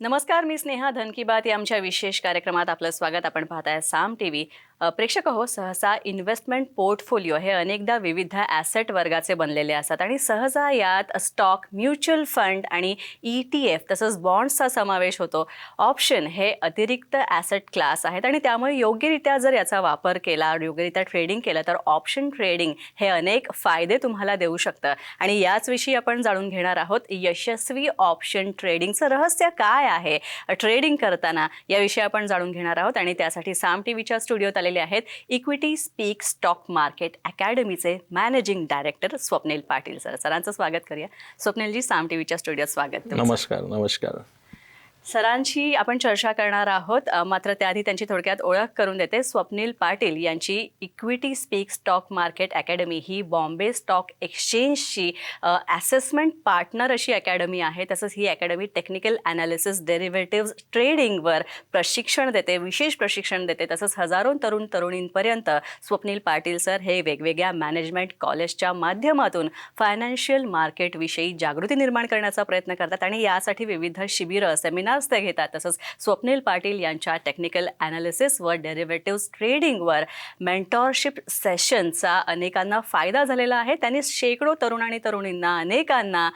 नमस्कार मी स्नेहा धन की बात या आमच्या विशेष कार्यक्रमात आपलं स्वागत. आपण पाहताय साम टी व्ही प्रेक्षक हो सहसा इन्व्हेस्टमेंट पोर्टफोलिओ हे अनेकदा विविध ॲसेट वर्गाचे बनलेले असतात आणि सहसा यात स्टॉक म्युच्युअल फंड आणि ई टी एफ तसंच बॉन्ड्सचा समावेश होतो. ऑप्शन हे अतिरिक्त ॲसेट क्लास आहेत आणि त्यामुळे योग्यरित्या जर याचा वापर केला योग्यरित्या ट्रेडिंग केलं तर ऑप्शन ट्रेडिंग हे अनेक फायदे तुम्हाला देऊ शकतं. आणि याचविषयी आपण जाणून घेणार आहोत यशस्वी ऑप्शन ट्रेडिंगचं रहस्य काय आहे? ट्रेडिंग करताना याविषयी आपण जाणून घेणार आहोत आणि त्यासाठी साम टी व्हीच्या स्टुडिओत आलेले आहेत. Equity speak stock market अकॅडमीचे managing director Swapnil Patil sir. सरांचं स्वागत करूया. स्वप्नीलजी साम टी व्हीच्या स्टुडिओत स्वागत नमस्कार नमस्कार. सरांशी आपण चर्चा करणार आहोत. मात्र त्याआधी त्यांची थोडक्यात ओळख करून देते. स्वप्नील पाटील यांची equity speak stock market academy ही बॉम्बे स्टॉक एक्सचेंजची ॲसेसमेंट पार्टनर अशी अकॅडमी आहे. तसंच ही अकॅडमी टेक्निकल ॲनालिसिस डेरिव्हेटिव्ह ट्रेडिंगवर प्रशिक्षण देते विशेष प्रशिक्षण देते. तसंच हजारो तरुण तरुणींपर्यंत स्वप्नील पाटील सर हे वेगवेगळ्या मॅनेजमेंट कॉलेजच्या माध्यमातून फायनान्शियल मार्केटविषयी जागृती निर्माण करण्याचा प्रयत्न करतात आणि यासाठी विविध शिबिरं सेमिनार जास्त घेतात. तसंच स्वप्नील पाटील यांच्या टेक्निकल ॲनालिसिस व डेरिव्हेटिव्ह ट्रेडिंगवर मेंटॉरशिप सेशनचा अनेकांना फायदा झालेला आहे. त्यांनी शेकडो तरुण आणि तरुणींना अनेकांना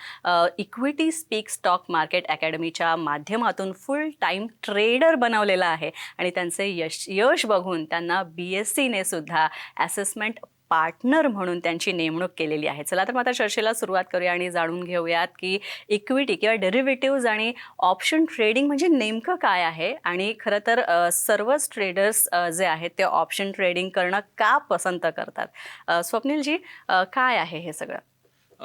इक्विटी स्पीक स्टॉक मार्केट अकॅडमीच्या माध्यमातून फुल टाईम ट्रेडर बनवलेला आहे. आणि त्यांचे यश यश बघून त्यांना बी एस सीने सुद्धा ॲसेसमेंट पार्टनर म्हणून त्यांची नेमणूक केलेली आहे. चला तर मग आता चर्चेला सुरुवात करूया आणि जाणून घेऊयात की इक्विटी किंवा डेरिव्हेटिव्ज आणि ऑप्शन ट्रेडिंग म्हणजे नेमकं काय आहे? आणि खरं तर सर्वच ट्रेडर्स जे आहेत ते ऑप्शन ट्रेडिंग करणं का पसंत करतात? स्वप्नीलजी काय आहे हे सगळं?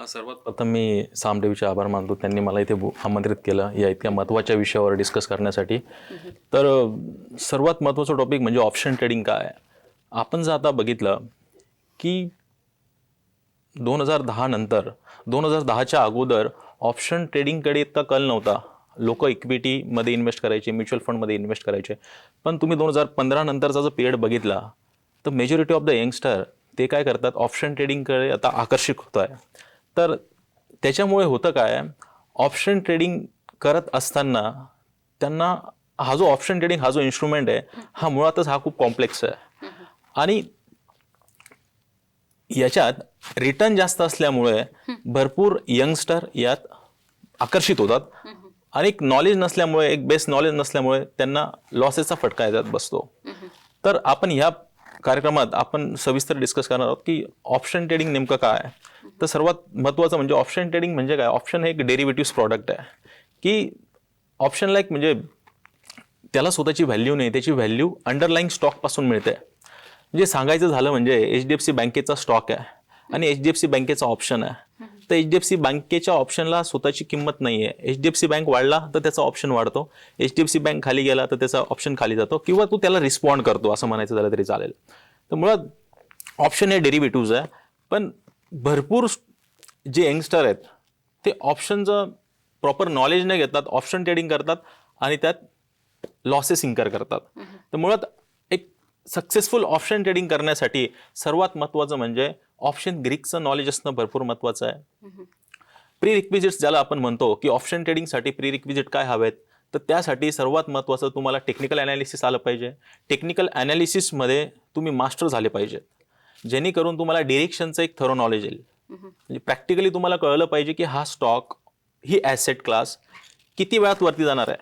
सर्वात प्रथम मी सामदेवीचे आभार मानतो. त्यांनी मला इथे आमंत्रित केलं या इतक्या महत्त्वाच्या विषयावर डिस्कस करण्यासाठी. तर सर्वात महत्त्वाचं टॉपिक म्हणजे ऑप्शन ट्रेडिंग काय आपण जर आता बघितलं की दोन हजार दहा नंतर दोन हजार दहाच्या अगोदर ऑप्शन ट्रेडिंगकडे इतका कल नव्हता. लोक इक्विटीमध्ये इन्व्हेस्ट करायचे म्युच्युअल फंडमध्ये इन्व्हेस्ट करायचे. पण तुम्ही दोन हजार पंधरा नंतरचा जो पिरियड बघितला तर मेजॉरिटी ऑफ द यंगस्टर ते काय करतात? ऑप्शन ट्रेडिंगकडे आता आकर्षित होत आहे तर त्याच्यामुळे होतं काय? ऑप्शन ट्रेडिंग करत असताना त्यांना हा जो ऑप्शन ट्रेडिंग हा जो इन्स्ट्रुमेंट आहे हा मुळातच हा खूप कॉम्प्लेक्स आहे. आणि याच्यात रिटर्न जास्त असल्यामुळे भरपूर यंगस्टर यात आकर्षित होतात. आणि एक नॉलेज नसल्यामुळे एक बेस्ट नॉलेज नसल्यामुळे त्यांना लॉसेसचा फटका याच्यात बसतो. तर आपण ह्या कार्यक्रमात आपण सविस्तर डिस्कस करणार आहोत की ऑप्शन ट्रेडिंग नेमकं काय? आहे तर सर्वात महत्त्वाचं म्हणजे ऑप्शन ट्रेडिंग म्हणजे काय? ऑप्शन हे एक डेरिव्हेटिव्ह प्रॉडक्ट आहे. की ऑप्शन लाईक म्हणजे त्याला स्वतःची व्हॅल्यू नाही त्याची व्हॅल्यू अंडरलाईंग स्टॉकपासून मिळते. म्हणजे सांगायचं झालं म्हणजे एच डी एफ सी बँकेचा स्टॉक आहे आणि एच डी एफ सी बँकेचा ऑप्शन आहे. तर एच डी एफ सी बँकेच्या ऑप्शनला स्वतःची किंमत नाही आहे H D F C bank वाढला तर त्याचा ऑप्शन वाढतो. H D F C bank खाली गेला तर त्याचा ऑप्शन खाली जातो किंवा तू त्याला रिस्पॉन्ड करतो असं म्हणायचं झालं तरी चालेल. तर मुळात ऑप्शन हे डेरिव्हेटिव्ज आहे. पण भरपूर जे यंगस्टर आहेत ते ऑप्शनचं प्रॉपर नॉलेज नाही घेतात ऑप्शन ट्रेडिंग करतात आणि त्यात लॉसेस इन्कर करतात. तर मुळात सक्सेसफुल ऑप्शन ट्रेडिंग करण्यासाठी सर्वात महत्त्वाचं म्हणजे ऑप्शन ग्रीकचं नॉलेज असणं भरपूर महत्त्वाचं आहे. प्री रिक्विजिट्स ज्याला आपण म्हणतो की ऑप्शन ट्रेडिंगसाठी प्री रिक्विजिट काय हवेत तर त्यासाठी सर्वात महत्त्वाचं तुम्हाला टेक्निकल ॲनालिसिस आलं पाहिजे. टेक्निकल ॲनालिसिसमध्ये तुम्ही मास्टर झाले पाहिजेत. जेणेकरून तुम्हाला डिरेक्शनचं एक थरो नॉलेज येईल. म्हणजे प्रॅक्टिकली तुम्हाला कळलं पाहिजे की हा स्टॉक ही ॲसेट क्लास किती वेळात वरती जाणार आहे?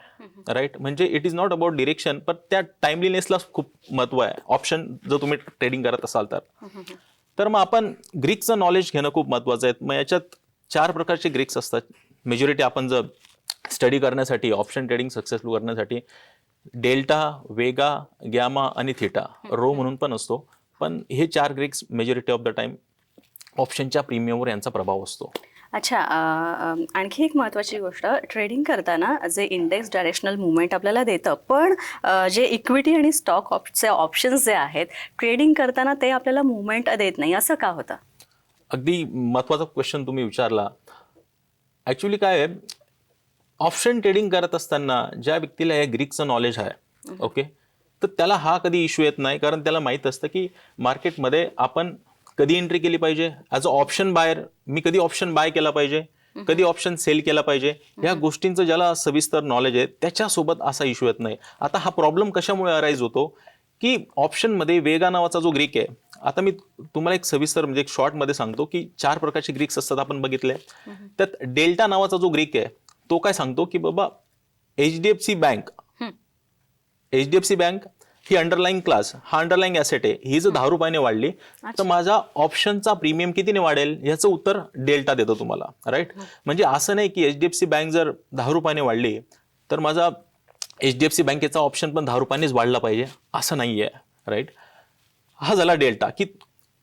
राईट म्हणजे it is not about direction पण त्या टाइमलीनेसला खूप महत्त्व आहे. ऑप्शन जर तुम्ही ट्रेडिंग करत असाल तर. तर मग आपण ग्रीकचं नॉलेज घेणं खूप महत्त्वाचं आहे. मग याच्यात चार प्रकारचे ग्रीक्स असतात. मेजॉरिटी आपण जर स्टडी करण्यासाठी ऑप्शन ट्रेडिंग सक्सेसफुल करण्यासाठी डेल्टा वेगा गॅमा आणि थिटा रो म्हणून पण असतो. पण हे चार Greeks majority of the time ऑप्शनच्या प्रीमियमवर यांचा प्रभाव असतो. अच्छा आणखी एक महत्त्वाची गोष्ट ट्रेडिंग करताना जे इंडेक्स डायरेक्शनल मुवमेंट आपल्याला देतं पण जे इक्विटी आणि स्टॉक ऑप्शचे ऑप्शन्स जे आहेत ट्रेडिंग करताना ते आपल्याला मुवमेंट देत नाही असं का होतं? अगदी महत्त्वाचा क्वेश्चन तुम्ही विचारला. ॲक्च्युली काय आहे ऑप्शन ट्रेडिंग करत असताना ज्या व्यक्तीला हे ग्रीकचं नॉलेज आहे ओके तर त्याला हा कधी इश्यू येत नाही कारण त्याला माहीत असतं की मार्केटमध्ये आपण कधी एंट्री केली पाहिजे? ॲज अ ऑप्शन बायर मी कधी ऑप्शन बाय केला पाहिजे? कधी ऑप्शन सेल केला पाहिजे? या गोष्टींचं ज्याला सविस्तर नॉलेज आहे त्याच्यासोबत असा इश्यू येत नाही. आता हा प्रॉब्लेम कशामुळे अराईज होतो? की ऑप्शनमध्ये वेगा नावाचा जो ग्रीक आहे आता मी तुम्हाला एक सविस्तर म्हणजे एक शॉर्टमध्ये सांगतो की चार प्रकारचे ग्रीक्स असतात आपण बघितले. त्यात डेल्टा नावाचा जो ग्रीक आहे तो काय सांगतो? की बाबा H D F C bank H D F C bank ही अंडरलाईन क्लास हा अंडरलाईन ॲसेट आहे ही जर दहा रुपयाने वाढली तर माझा ऑप्शनचा प्रीमियम कितीने वाढेल याचं उत्तर डेल्टा देतो तुम्हाला राईट म्हणजे असं नाही की H D F C bank जर दहा रुपयाने वाढली तर माझा एच डी एफ सी बँकेचा ऑप्शन पण दहा रुपयानेच वाढला पाहिजे असं नाही आहे राईट हा झाला डेल्टा की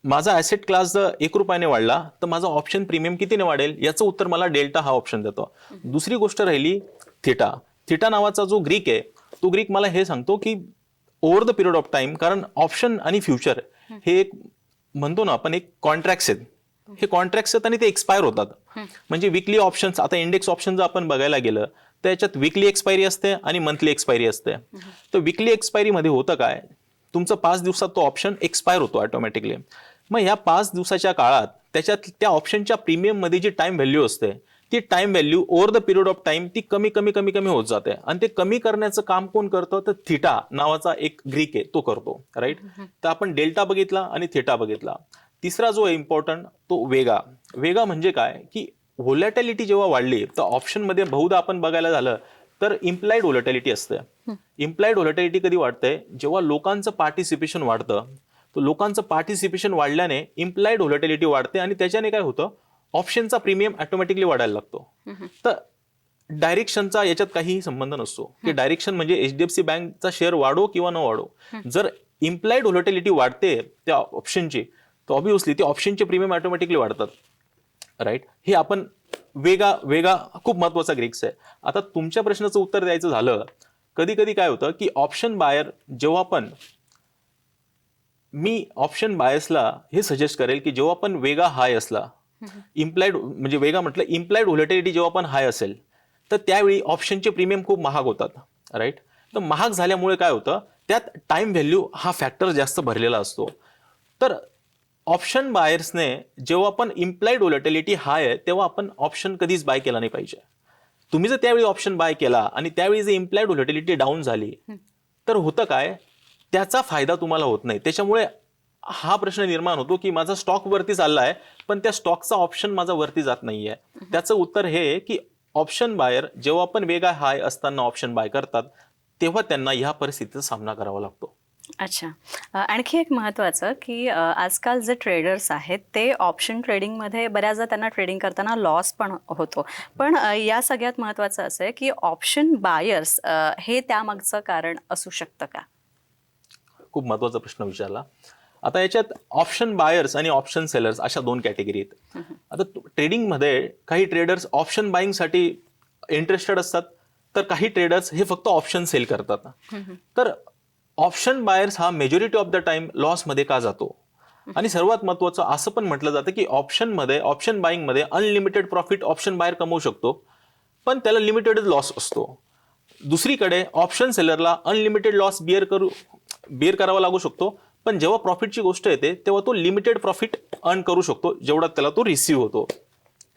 माझा ॲसेट क्लास जर एक रुपयाने वाढला तर माझा ऑप्शन प्रीमियम कितीने वाढेल याचं उत्तर मला डेल्टा हा ऑप्शन देतो. दुसरी गोष्ट राहिली थिटा थिटा नावाचा जो ग्रीक आहे तो ग्रीक मला हे सांगतो की over the period of time कारण ऑप्शन आणि फ्युचर हे एक म्हणतो ना आपण एक कॉन्ट्रॅक्ट्स आहेत. हे कॉन्ट्रॅक्ट्स आहेत आणि ते एक्सपायर होतात. म्हणजे विकली ऑप्शन्स आता इंडेक्स ऑप्शन जर आपण बघायला गेलं तर याच्यात विकली एक्सपायरी असते आणि मंथली एक्सपायरी असते. तर विकली एक्सपायरीमध्ये होतं काय? तुमचं पाच दिवसात तो ऑप्शन एक्सपायर होतो ऑटोमॅटिकली मग ह्या पाच दिवसाच्या काळात त्याच्यात त्या ऑप्शनच्या प्रीमियममध्ये जी टाइम व्हॅल्यू असते ती time value over the period of time ती कमी कमी कमी कमी होत जाते. आणि ते कमी करण्याचं काम कोण करतं? तर थिटा नावाचा एक ग्रीक आहे तो करतो राईट तर आपण डेल्टा बघितला आणि थिटा बघितला. तिसरा जो आहे इम्पॉर्टंट तो वेगा. वेगा म्हणजे काय? की व्होलॅटिलिटी जेव्हा वाढली तर ऑप्शनमध्ये बहुधा आपण बघायला झालं तर इम्प्लाइड व्होलॅटिलिटी असते. इम्प्लाइड व्होलॅटिलिटी कधी वाढते? जेव्हा लोकांचं पार्टिसिपेशन वाढतं तर लोकांचं पार्टिसिपेशन वाढल्याने इम्प्लाइड व्होलॅटिलिटी वाढते आणि त्याच्याने काय होतं? ऑप्शनचा प्रीमियम ऑटोमॅटिकली वाढायला लागतो. तर डायरेक्शनचा याच्यात काहीही संबंध नसतो. की डायरेक्शन म्हणजे एच डी एफ सी बँकचा शेअर वाढो किंवा न वाढो. जर इम्प्लाइड व्होलॅटिलिटी वाढते त्या ऑप्शनची तर ऑब्विसली ते ऑप्शनचे प्रीमियम ऑटोमॅटिकली वाढतात. राईट हे आपण वेगा वेगा खूप महत्त्वाचा ग्रीक्स आहे. आता तुमच्या प्रश्नाचं उत्तर द्यायचं झालं कधी कधी काय होतं की ऑप्शन बायर जेव्हा पण मी ऑप्शन बायसला हे सजेस्ट करेल की जेव्हा पण वेगा हाय असला इम्प्लाइड म्हणजे वेगा म्हटलं इम्प्लाइड व्होलॅटिलिटी जेव्हा पण हाय असेल तर त्यावेळी ऑप्शनचे प्रीमियम खूप महाग होतात राईट तर महाग झाल्यामुळे काय होतं त्यात टाइम व्हॅल्यू हा फॅक्टर जास्त भरलेला असतो. तर ऑप्शन बायर्सने जेव्हा पण इम्प्लाइड व्होलॅटिलिटी हाय आहे तेव्हा आपण ऑप्शन कधीच बाय केला नाही पाहिजे. तुम्ही जर त्यावेळी ऑप्शन बाय केला आणि त्यावेळी जर इम्प्लाइड व्होलॅटिलिटी डाऊन झाली तर होतं काय त्याचा फायदा तुम्हाला होत नाही. त्याच्यामुळे हा प्रश्न निर्माण होतो की माझा स्टॉक वरती चालला आहे पण त्या स्टॉकचा ऑप्शन माझा वरती जात नाहीये. त्याचं उत्तर हे आहे की ऑप्शन बायर जेव्हा पण वेगा हाय असताना ऑप्शन बाय करतात तेव्हा त्यांना ह्या परिस्थितीचा सामना करावा लागतो. अच्छा. आणखी एक महत्त्वाचं की आजकाल जे ट्रेडर्स आहेत ते ऑप्शन ट्रेडिंगमध्ये बऱ्याचदा त्यांना ट्रेडिंग करताना लॉस पण होतो. पण या सगळ्यात महत्त्वाचं असं आहे की ऑप्शन बायर्स हे त्यामागचं कारण असू शकतं का? खूप महत्त्वाचा प्रश्न विचारला. आता याच्यात ऑप्शन बायर्स आणि ऑप्शन सेलर्स अशा दोन कॅटेगरी आहेत. आता ट्रेडिंगमध्ये काही ट्रेडर्स ऑप्शन बाईंगसाठी इंटरेस्टेड असतात तर काही ट्रेडर्स हे फक्त ऑप्शन सेल करतात. तर ऑप्शन बायर्स हा मेजॉरिटी ऑफ द टाइम लॉसमध्ये का जातो? आणि सर्वात महत्वाचं असं पण म्हटलं जातं की ऑप्शनमध्ये ऑप्शन बाईंगमध्ये अनलिमिटेड प्रॉफिट ऑप्शन बायर कमवू शकतो पण त्याला लिमिटेडच लॉस असतो. दुसरीकडे ऑप्शन सेलरला अनलिमिटेड लॉस बिअर करू बिअर करावा लागू शकतो पण जेव्हा प्रॉफिटची गोष्ट येते तेव्हा तो लिमिटेड प्रॉफिट अर्न करू शकतो जेवढा त्याला तो रिसिव्ह होतो.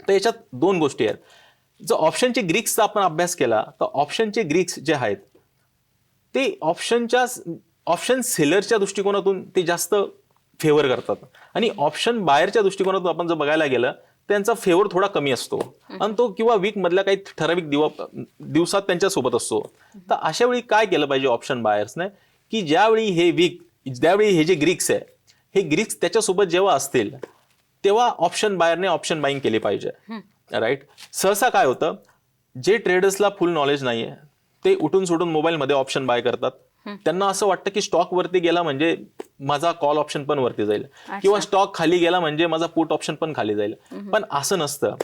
तर याच्यात दोन गोष्टी आहेत. जर ऑप्शनचे ग्रीक्सचा आपण अभ्यास केला तर ऑप्शनचे ग्रीक्स जे आहेत ते ऑप्शनच्या ऑप्शन सेलरच्या दृष्टिकोनातून ते जास्त फेवर करतात. आणि ऑप्शन बायरच्या दृष्टिकोनातून आपण जर बघायला गेलं त्यांचा फेवर थोडा कमी असतो. आणि तो किंवा वीकमधल्या काही ठराविक दिवा दिवसात त्यांच्यासोबत असतो. तर अशा वेळी काय केलं पाहिजे ऑप्शन बायर्सने की ज्यावेळी हे वीक ज्यावेळी हे जे ग्रीक्स आहे हे ग्रीक्स त्याच्यासोबत जेव्हा असतील तेव्हा ऑप्शन बायरने ऑप्शन बाईंग केली पाहिजे. राईट सहसा काय होतं जे ट्रेडर्सला फुल नॉलेज नाहीये ते उठून सुटून मोबाईलमध्ये ऑप्शन बाय करतात. त्यांना असं वाटतं की स्टॉक वरती गेला म्हणजे माझा कॉल ऑप्शन पण वरती जाईल. किंवा स्टॉक खाली गेला म्हणजे माझा पुट ऑप्शन पण खाली जाईल. पण असं नसतं.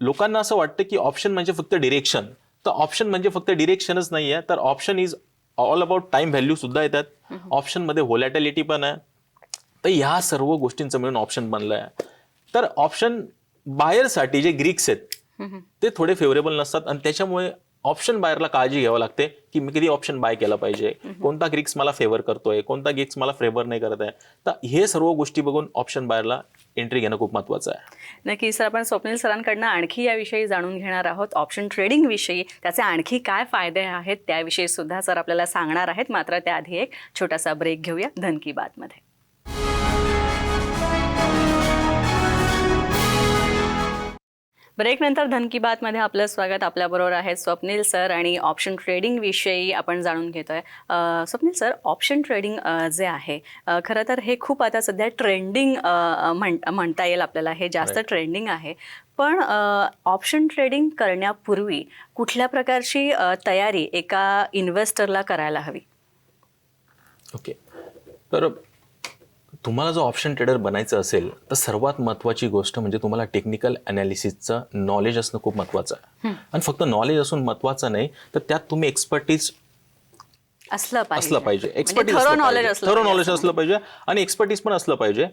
लोकांना असं वाटतं की ऑप्शन म्हणजे फक्त डिरेक्शन तर ऑप्शन म्हणजे फक्त डिरेक्शनच नाहीये तर option is all about time value सुद्धा येतात. ऑप्शनमध्ये व्होलॅटिलिटी पण आहे. तर ह्या सर्व गोष्टींचं मिळून ऑप्शन बनलं आहे तर ऑप्शन बायरसाठी जे ग्रीक्स आहेत ते थोडे फेवरेबल नसतात. आणि त्याच्यामुळे ऑप्शन बायरला काळजी घ्यावं लागते की मी किती ऑप्शन बाय केला पाहिजे. कोणता ग्रिक्स मला फेवर करतोय कोणता गिक्स मला फेवर नाही करत आहे. तर हे सर्व गोष्टी बघून ऑप्शन बायरला एंट्री घेणं खूप महत्वाचं आहे. नक्की सर आपण स्वप्नील सरांकडनं आणखी याविषयी जाणून घेणार आहोत. ऑप्शन ट्रेडिंग विषयी त्याचे आणखी काय फायदे आहेत त्याविषयी सुद्धा सर आपल्याला सांगणार आहेत. मात्र त्याआधी एक छोटासा ब्रेक घेऊया. धन की बातमध्ये. ब्रेक नंतर धन की बातमध्ये आपलं स्वागत आपल्याबरोबर आहेत स्वप्नील सर आणि ऑप्शन ट्रेडिंग विषयी आपण जाणून घेतोय. स्वप्नील सर ऑप्शन ट्रेडिंग जे आहे खरं तर हे खूप आता सध्या ट्रेंडिंग म्हण म्हणता येईल आपल्याला. हे जास्त. ट्रेंडिंग आहे. पण ऑप्शन ट्रेडिंग करण्यापूर्वी कुठल्या प्रकारची तयारी एका इन्व्हेस्टरला करायला हवी? ओके तर तुम्हाला जो ऑप्शन ट्रेडर बनायचं असेल तर सर्वात महत्त्वाची गोष्ट म्हणजे तुम्हाला टेक्निकल अनालिसिसचं नॉलेज असणं खूप महत्त्वाचं आहे. आणि फक्त नॉलेज असून महत्त्वाचं नाही तर त्यात तुम्ही एक्सपर्टीज असलं पाहिजे. असलं पाहिजे. एक्सपर्टीज थरो नॉलेज असलं पाहिजे. आणि एक्सपर्टीज पण असलं पाहिजे.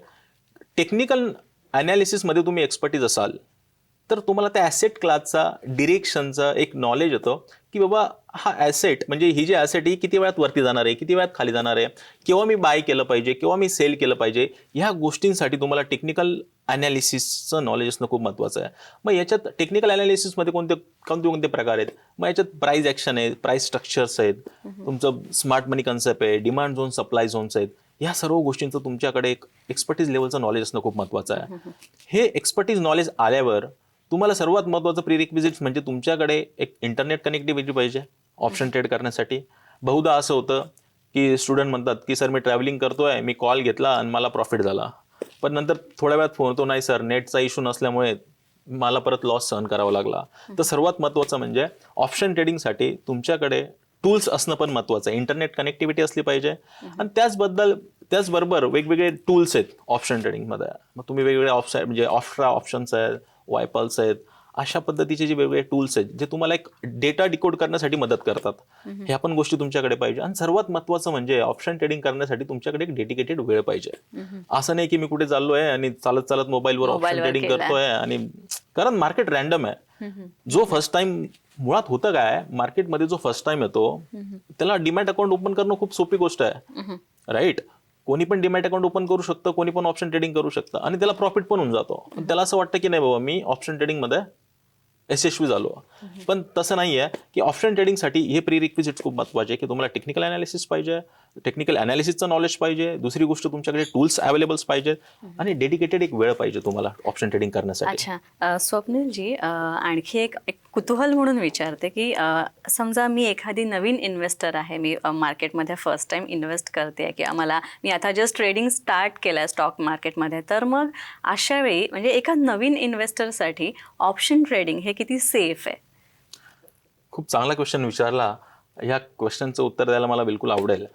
टेक्निकलमध्ये तुम्ही एक्सपर्टीज असाल तर तुम्हाला त्या ॲसेट क्लासचा डिरेक्शनचा एक नॉलेज येतं की बाबा हा ॲसेट म्हणजे ही जी ॲसेट ही किती वेळात वरती जाणार आहे किती वेळात खाली जाणार आहे केव्हा मी बाय केलं पाहिजे केव्हा मी सेल केलं पाहिजे ह्या गोष्टींसाठी तुम्हाला टेक्निकल अनालिसिसचं नॉलेज असणं खूप महत्त्वाचं आहे. मग याच्यात टेक्निकल अनालिसिसमध्ये कोणते कोणते कोणते प्रकार आहेत? मग याच्यात प्राईस ॲक्शन आहेत प्राईस स्ट्रक्चर्स आहेत तुमचं स्मार्ट मनी कन्सेप्ट आहे डिमांड झोन सप्लाय झोन्स आहेत या सर्व गोष्टींचं तुमच्याकडे एक एक्सपर्टीज लेवलचं नॉलेज असणं खूप महत्त्वाचं आहे. हे एक्सपर्टीज नॉलेज आल्यावर तुम्हाला सर्वात महत्त्वाचं प्रिरिक्विजिट्स म्हणजे तुमच्याकडे एक इंटरनेट कनेक्टिव्हिटी म्हणजे पाहिजे. ऑप्शन ट्रेड करण्यासाठी. बहुधा असं होतं की स्टुडंट म्हणतात की सर मी ट्रॅव्हलिंग करतोय मी कॉल घेतला आणि मला प्रॉफिट झाला. पण नंतर थोड्या वेळात फोन होतो नाही सर नेटचा इश्यू नसल्यामुळे मला परत लॉस सहन करावा लागला. तर सर्वात महत्त्वाचं म्हणजे ऑप्शन ट्रेडिंगसाठी तुमच्याकडे टूल्स असणं पण महत्त्वाचं आहे. इंटरनेट कनेक्टिव्हिटी असली पाहिजे. आणि त्याचबद्दल त्याचबरोबर वेगवेगळे टूल्स आहेत ऑप्शन ट्रेडिंगमध्ये मग तुम्ही वेगवेगळे ऑप्शन म्हणजे ऑफ्ट्रा ऑप्शन्स आहेत वायपल्स आहेत अशा पद्धतीचे जे वेगवेगळे टूल्स आहेत जे तुम्हाला एक डेटा डिकोड करण्यासाठी मदत करतात. ह्या पण गोष्टी तुमच्याकडे पाहिजे. आणि सर्वात महत्त्वाचं म्हणजे ऑप्शन ट्रेडिंग करण्यासाठी तुमच्याकडे एक डेडिकेटेड वेळ पाहिजे. असं नाही की मी कुठे चाललोय आणि चालत चालत मोबाईलवर ऑप्शन ट्रेडिंग. करतोय आणि कारण मार्केट रॅन्डम आहे. जो फर्स्ट टाइम मुळात होतं काय मार्केटमध्ये जो फर्स्ट टाइम येतो त्याला डिमॅट अकाउंट ओपन करणं खूप सोपी गोष्ट आहे. राईट कोणी पण डिमॅट अकाउंट ओपन करू शकतं कोणी पण ऑप्शन ट्रेडिंग करू शकतं आणि त्याला प्रॉफिट पण होऊन जातो. त्याला असं वाटतं की नाही बाबा मी ऑप्शन ट्रेडिंगमध्ये यशस्वी झालो. पण तसं नाही आहे की ऑप्शन ट्रेडिंगसाठी हे प्री रिक्विजिट खूप महत्त्वाचे आहे की तुम्हाला टेक्निकल अनालिसिस पाहिजे टेक्निकल अनालिसिसचं नॉलेज पाहिजे दुसरी गोष्ट तुमच्याकडे टूल्स अवेलेबल्स पाहिजेत आणि डेडिकेटेड एक वेळ पाहिजे तुम्हाला ऑप्शन ट्रेडिंग करण्यासाठी. अच्छा स्वप्नीलजी आणखी एक एक कुतूहल म्हणून विचारते की समजा मी एखादी नवीन इन्व्हेस्टर आहे मी मार्केटमध्ये फर्स्ट टाइम इन्व्हेस्ट करते किंवा मला मी आता जस्ट ट्रेडिंग स्टार्ट केलं आहे स्टॉक मार्केटमध्ये तर मग अशा वेळी म्हणजे एका नवीन इन्व्हेस्टरसाठी ऑप्शन ट्रेडिंग हे किती सेफ आहे? खूप चांगला क्वेश्चन विचारला. ह्या क्वेश्चनचं उत्तर द्यायला मला बिलकुल आवडेल.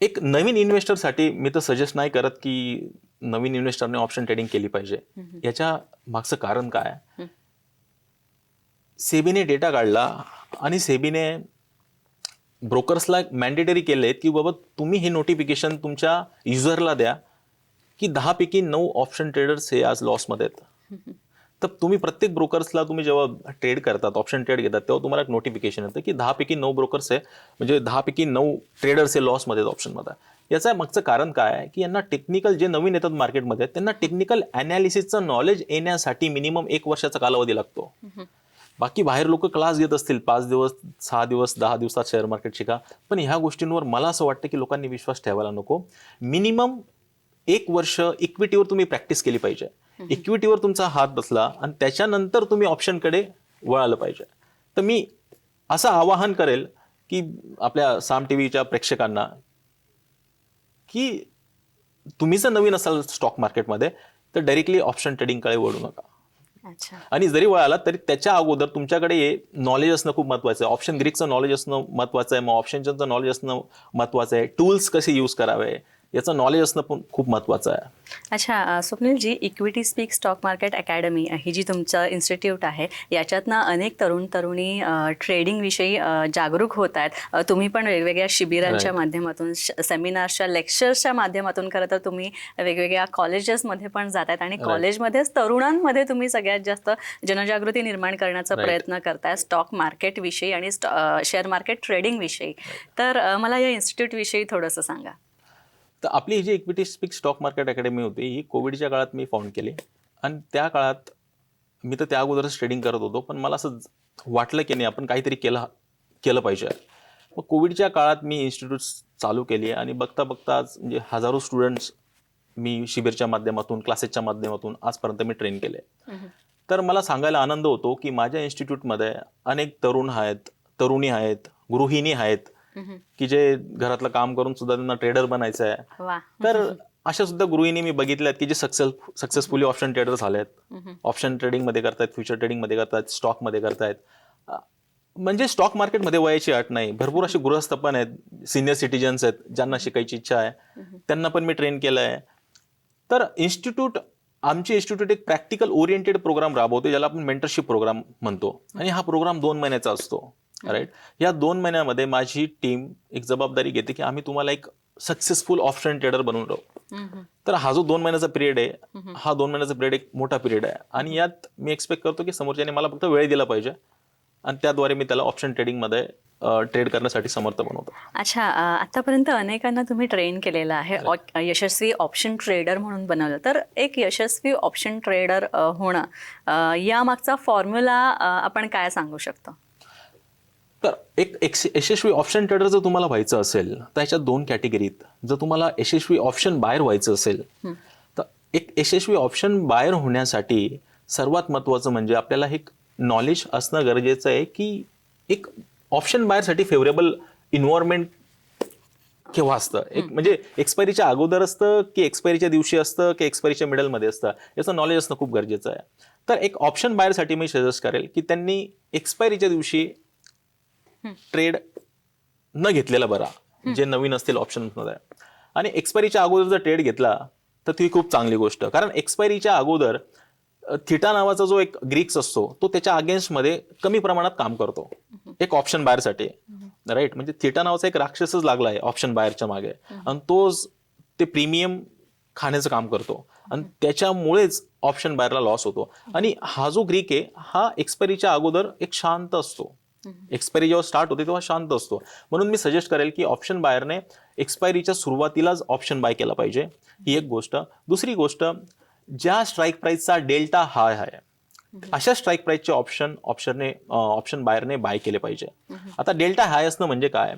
एक नवीन इन्व्हेस्टरसाठी मी तर सजेस्ट नाही करत की नवीन इन्व्हेस्टरने ऑप्शन ट्रेडिंग केली पाहिजे. याच्या मागचं कारण काय? सेबीने डेटा काढला आणि सेबीने ब्रोकर्सला मॅन्डेटरी केले की बाबा तुम्ही हे नोटिफिकेशन तुमच्या युजरला द्या की दहापैकी नऊ ऑप्शन ट्रेडर्स हे आज लॉसमध्ये आहेत. तर तुम्ही प्रत्येक ब्रोकर्सला तुम्ही जेव्हा ट्रेड करतात ऑप्शन ट्रेड घेतात तेव्हा तुम्हाला एक नोटिफिकेशन येतं की दहापैकी नऊ ब्रोकर्स आहे. म्हणजे दहापैकी नऊ ट्रेडर्स हे लॉसमध्ये आहेत ऑप्शनमध्ये याचं मागचं कारण काय आहे की यांना टेक्निकल जे नवीन येतात मार्केटमध्ये त्यांना टेक्निकल अनालिसिसचं नॉलेज येण्यासाठी मिनिमम एक वर्षाचा कालावधी लागतो. बाकी बाहेर लोक क्लास घेत असतील पाच दिवस सहा दिवस दहा दिवसात शेअर मार्केट शिका. पण ह्या गोष्टींवर मला असं वाटतं की लोकांनी विश्वास ठेवायला नको. मिनिमम एक वर्ष इक्विटीवर तुम्ही प्रॅक्टिस केली पाहिजे. इक्विटीवर तुमचा हात बसला आणि त्याच्यानंतर तुम्ही ऑप्शनकडे वळालं पाहिजे. तर मी असं आवाहन करेल की आपल्या साम टी व्हीच्या प्रेक्षकांना की तुम्ही जर नवीन असाल स्टॉक मार्केटमध्ये तर डायरेक्टली ऑप्शन ट्रेडिंगकडे वळू नका. अच्छा. आणि जरी वळाला तरी त्याच्या अगोदर तुमच्याकडे नॉलेज असणं खूप महत्वाचं आहे. ऑप्शन ग्रीकचं नॉलेज असणं महत्वाचं आहे. मग ऑप्शनचं नॉलेज असणं महत्वाचं आहे. टूल्स कसे यूज करावे? याचं नॉलेज असणं पण खूप महत्त्वाचं आहे अच्छा स्वप्नीलजी equity speak stock market academy ही जी तुमचं इन्स्टिट्यूट आहे याच्यातनं अनेक तरुण तरुणी ट्रेडिंगविषयी जागरूक होत आहेत तुम्ही पण वेगवेगळ्या शिबिरांच्या. माध्यमातून सेमिनार्सच्या लेक्चर्सच्या माध्यमातून खरं तर तुम्ही वेगवेगळ्या कॉलेजेसमध्ये पण जात आहेत आणि. कॉलेजमध्येच तरुणांमध्ये तुम्ही सगळ्यात जास्त जनजागृती निर्माण करण्याचा. प्रयत्न करताय स्टॉक मार्केटविषयी आणि शेअर मार्केट ट्रेडिंगविषयी तर मला या इन्स्टिट्यूटविषयी थोडंसं सांगा तर आपली ही जी equity speak stock market academy होती ही कोविडच्या काळात मी फाउंड केली. आणि त्या काळात मी तर त्या अगोदरच ट्रेडिंग करत होतो पण मला असं वाटलं की नाही आपण काहीतरी केलं केलं पाहिजे. मग कोविडच्या काळात मी इन्स्टिट्यूट चालू केली आणि बघता बघता आज म्हणजे हजारो स्टुडंट्स मी शिबिरच्या माध्यमातून क्लासेसच्या माध्यमातून आजपर्यंत मी ट्रेन केले. तर मला सांगायला आनंद होतो की माझ्या इन्स्टिट्यूटमध्ये अनेक तरुण आहेत तरुणी आहेत गृहिणी आहेत की जे घरातलं काम करून सुद्धा त्यांना ट्रेडर बनायचं आहे. तर अशा सुद्धा गृहिणी मी बघितल्यात की जे सक्सेस सक्सेसफुली ऑप्शन ट्रेडर झालेत. ऑप्शन ट्रेडिंगमध्ये करतायत फ्युचर ट्रेडिंगमध्ये करतायत स्टॉकमध्ये करतायत. अ, म्हणजे स्टॉक मार्केटमध्ये वयाची अट नाही. भरपूर असे गृहस्थ पण आहेत सिनियर सिटीजन्स आहेत ज्यांना शिकायची इच्छा आहे. त्यांना पण मी ट्रेन केलं आहे तर इन्स्टिट्यूट आमची इन्स्टिट्यूट एक प्रॅक्टिकल ओरिएंटेड प्रोग्राम राबवते ज्याला आपण मेंटरशिप प्रोग्राम म्हणतो. आणि हा प्रोग्राम दोन महिन्याचा असतो. राईट या दोन महिन्यामध्ये माझी टीम एक जबाबदारी घेते की आम्ही तुम्हाला एक सक्सेसफुल ऑप्शन ट्रेडर बनवून राहू तर हा जो दोन महिन्याचा पिरियड आहे हा दोन महिन्याचा पिरियड एक मोठा पिरियड आहे. आणि यात मी एक्सपेक्ट करतो की समोरच्याने मला फक्त वेळ दिला पाहिजे. आणि त्याद्वारे मी त्याला ऑप्शन ट्रेडिंगमध्ये ट्रेड करण्यासाठी समर्थ बनवतो. अच्छा आतापर्यंत अनेकांना तुम्ही ट्रेन केलेलं आहे. यशस्वी ऑप्शन ट्रेडर म्हणून बनवलं. तर एक यशस्वी ऑप्शन ट्रेडर होणं यामागचा फॉर्म्युला आपण काय सांगू शकतो? तर एक यशस्वी ऑप्शन ट्रेडर जर तुम्हाला व्हायचं असेल तर ह्याच्यात दोन कॅटेगरीत जर तुम्हाला यशस्वी ऑप्शन बायर व्हायचं असेल तर एक यशस्वी ऑप्शन बायर होण्यासाठी सर्वात महत्त्वाचं म्हणजे आपल्याला एक नॉलेज असणं गरजेचं आहे की एक ऑप्शन बायरसाठी फेवरेबल इन्व्हायरमेंट केव्हा असतं? एक म्हणजे एक्सपायरीच्या अगोदर असतं की एक्सपायरीच्या दिवशी असतं की एक्सपायरीच्या मिडलमध्ये असतं? याचं नॉलेज असणं खूप गरजेचं आहे. तर एक ऑप्शन बायरसाठी मी सजेस्ट करेल की त्यांनी एक्सपायरीच्या दिवशी ट्रेड न घेतलेला बरा जे नवीन असतील ऑप्शन आणि एक्सपायरीच्या अगोदर जर ट्रेड घेतला तर ती खूप चांगली गोष्ट. कारण एक्सपायरीच्या अगोदर थिटा नावाचा जो एक ग्रीक्स असतो तो त्याच्या अगेन्स्टमध्ये कमी प्रमाणात काम करतो. एक ऑप्शन बाहेरसाठी राईट म्हणजे थिटा नावाचा एक राक्षसच लागला आहे ऑप्शन बायरच्या मागे. आणि तोच ते प्रीमियम खाण्याचं काम करतो. आणि त्याच्यामुळेच ऑप्शन बाहेरला लॉस होतो. आणि हा जो ग्रीक आहे हा एक्सपायरीच्या अगोदर एक शांत असतो. एक्सपायरी जेव्हा स्टार्ट होते तेव्हा शांत असतो. म्हणून मी सजेस्ट करेल की ऑप्शन बायरने एक्सपायरीच्या सुरुवातीलाच ऑप्शन बाय केला पाहिजे. ही एक गोष्ट. दुसरी गोष्ट ज्या स्ट्राईक प्राईसचा डेल्टा हाय आहे अशा स्ट्राईक प्राईसचे ऑप्शन ऑप्शनने ऑप्शन बायरने बाय केले पाहिजे. आता डेल्टा हाय असणं म्हणजे काय?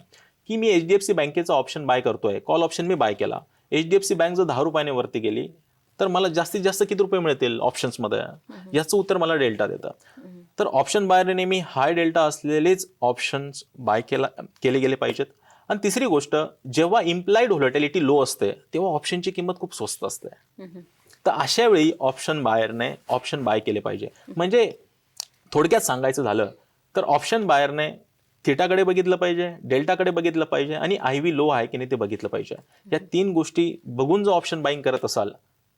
की मी एच डी एफ सी बँकेचा ऑप्शन बाय करतोय. कॉल ऑप्शन मी बाय केला. H D F C bank जर दहा रुपयाने वरती गेली तर मला जास्तीत जास्त किती रुपये मिळतील ऑप्शन्समध्ये याचं उत्तर मला डेल्टा देतं. तर ऑप्शन बायरने नेहमी हाय डेल्टा असलेलेच ऑप्शन्स बाय केला केले गेले पाहिजेत. आणि तिसरी गोष्ट जेव्हा इम्प्लाइड व्होलॅटिलिटी लो असते तेव्हा ऑप्शनची किंमत खूप स्वस्त असते. तर अशा वेळी ऑप्शन बायरने ऑप्शन बाय केले पाहिजे. म्हणजे थोडक्यात सांगायचं झालं तर ऑप्शन बायरने थिटाकडे बघितलं पाहिजे डेल्टाकडे बघितलं पाहिजे आणि आय व्ही लो आहे की नाही ते बघितलं पाहिजे. या तीन गोष्टी बघून जर ऑप्शन बाईंग करत असाल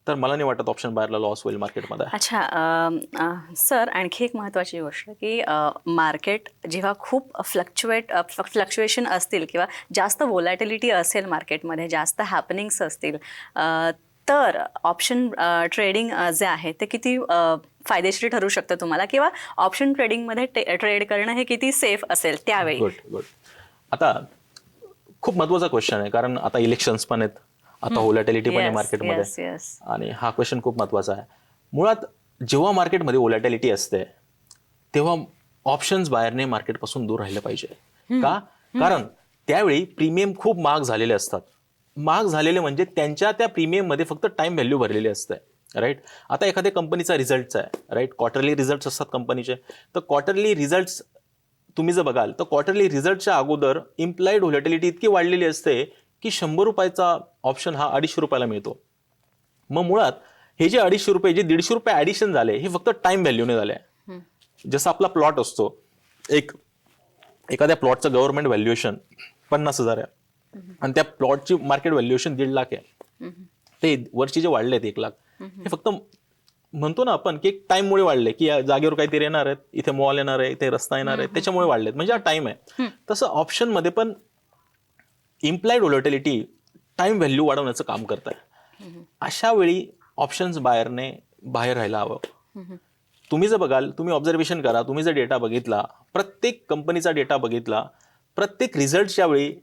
तर मला नाही वाटत ऑप्शन बायरला लॉस होईल मार्केटमध्ये अच्छा अ, सर आणखी एक महत्त्वाची गोष्ट की अ, मार्केट जेव्हा खूप फ्लक्च्युएट फ्लक्च्युएशन असतील किंवा जास्त वोलॅटिलिटी असेल मार्केटमध्ये जास्त हॅपनिंग्स असतील अ, तर ऑप्शन ट्रेडिंग जे आहे ते किती अ, फायदेशीर ठरू शकतं तुम्हाला? किंवा ऑप्शन ट्रेडिंगमध्ये ट्रेड करणं हे किती सेफ असेल त्यावेळी? गुड गुड आता खूप महत्त्वाचा क्वेश्चन आहे कारण आता इलेक्शन्स पण आहेत. आता व्होलॅटिलिटी पण आहे Yes, मार्केटमध्ये yes. आणि हा क्वेश्चन खूप महत्त्वाचा आहे. मुळात जेव्हा मार्केटमध्ये व्होलॅटिलिटी असते तेव्हा ऑप्शन्स बाहेरने मार्केटपासून दूर राहिलं पाहिजे. का? कारण त्यावेळी प्रीमियम खूप महाग झालेले असतात. महाग झालेले म्हणजे त्यांच्या त्या प्रीमियममध्ये फक्त टाइम व्हॅल्यू भरलेली असते. राईट आता एखाद्या कंपनीचा रिझल्टचा आहे. राईट क्वार्टरली रिझल्ट असतात कंपनीचे तर क्वार्टरली रिझल्ट्स तुम्ही जर बघाल तर क्वार्टरली रिझल्टच्या अगोदर इम्प्लाइड व्होलॅटिलिटी इतकी वाढलेली असते की शंभर रुपयाचा ऑप्शन हा अडीचशे रुपयाला मिळतो. मग मुळात हे जे अडीचशे रुपये जे दीडशे रुपये ॲडिशन झाले हे फक्त टाइम व्हॅल्यूने झाले जसा आपला प्लॉट असतो एक एखाद्या प्लॉटचं गव्हर्नमेंट व्हॅल्युएशन पन्नास हजार आहे. आणि त्या प्लॉटची मार्केट व्हॅल्युएशन दीड लाख आहे. ते वर्षी जे वाढलेत एक लाख हे फक्त म्हणतो ना आपण की एक टाइममुळे वाढले की या जागेवर काहीतरी येणार आहेत इथे मॉल येणार आहे इथे रस्ता येणार आहे त्याच्यामुळे वाढलेत. म्हणजे हा टाइम आहे. तसं ऑप्शनमध्ये पण इम्प्लाइड ओलटिलिटी टाइम व्हॅल्यू वाढवण्याचं काम करत आहे अशा वेळी ऑप्शन्स बाहेरने बाहेर राहायला हवं. तुम्ही जर बघाल तुम्ही ऑब्झर्वेशन करा तुम्ही जर डेटा बघितला प्रत्येक कंपनीचा डेटा बघितला प्रत्येक रिझल्टच्या वेळी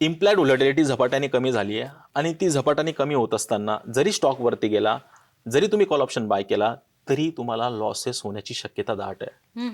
इम्प्लाइड ओलटिलिटी झपाट्याने कमी झाली आहे आणि ती झपाट्याने कमी होत असताना जरी स्टॉक वरती गेला जरी तुम्ही कॉल ऑप्शन बाय केला तरी तुम्हाला लॉसेस होण्याची शक्यता दाट आहे.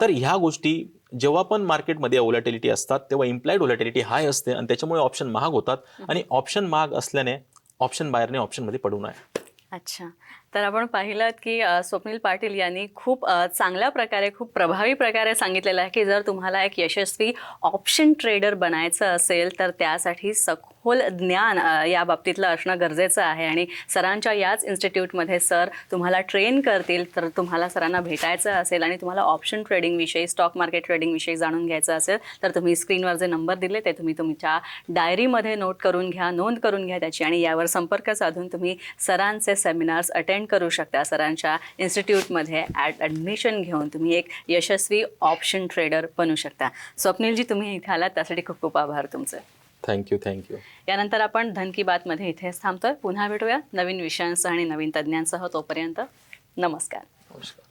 तर ह्या गोष्टी जेव्हा पण मार्केटमध्ये व्होलॅटिलिटी असतात तेव्हा इम्प्लाइड व्होलॅटिलिटी हाय असते आणि त्याच्यामुळे ऑप्शन महाग होतात. आणि ऑप्शन महाग असल्याने ऑप्शन बाहेरने ऑप्शनमध्ये पडू नये. अच्छा. तर आपण पाहिलं की स्वप्नील पाटील यांनी खूप चांगल्या प्रकारे खूप प्रभावी प्रकारे सांगितलेलं आहे की जर तुम्हाला एक यशस्वी ऑप्शन ट्रेडर बनायचं असेल तर त्यासाठी सखोल ज्ञान या बाबतीतलं असणं गरजेचं आहे. आणि सरांच्या याच इन्स्टिट्यूटमध्ये सर तुम्हाला ट्रेन करतील तर तुम्हाला सरांना भेटायचं असेल आणि तुम्हाला ऑप्शन ट्रेडिंगविषयी स्टॉक मार्केट ट्रेडिंगविषयी जाणून घ्यायचं असेल तर तुम्ही स्क्रीनवर जे नंबर दिले ते तुम्ही तुमच्या डायरीमध्ये नोट करून घ्या नोंद करून घ्या त्याची. आणि यावर संपर्क साधून तुम्ही सरांचे सेमिनार्स अटेंड करू शकता सरांच्या इन्स्टिट्यूटमध्ये ॲड ॲडमिशन घेऊन. तुम्ही एक यशस्वी ऑप्शन ट्रेडर बनू शकता. स्वप्नीलजी तुम्ही इथे आलात त्यासाठी खूप खूप आभार तुमचे. थँक्यू थँक्यू यानंतर आपण धन की बातमध्ये इथेच थांबतोय. पुन्हा भेटूया नवीन विषयांसह आणि नवीन तज्ज्ञांसह तोपर्यंत नमस्कार. नमस्कार.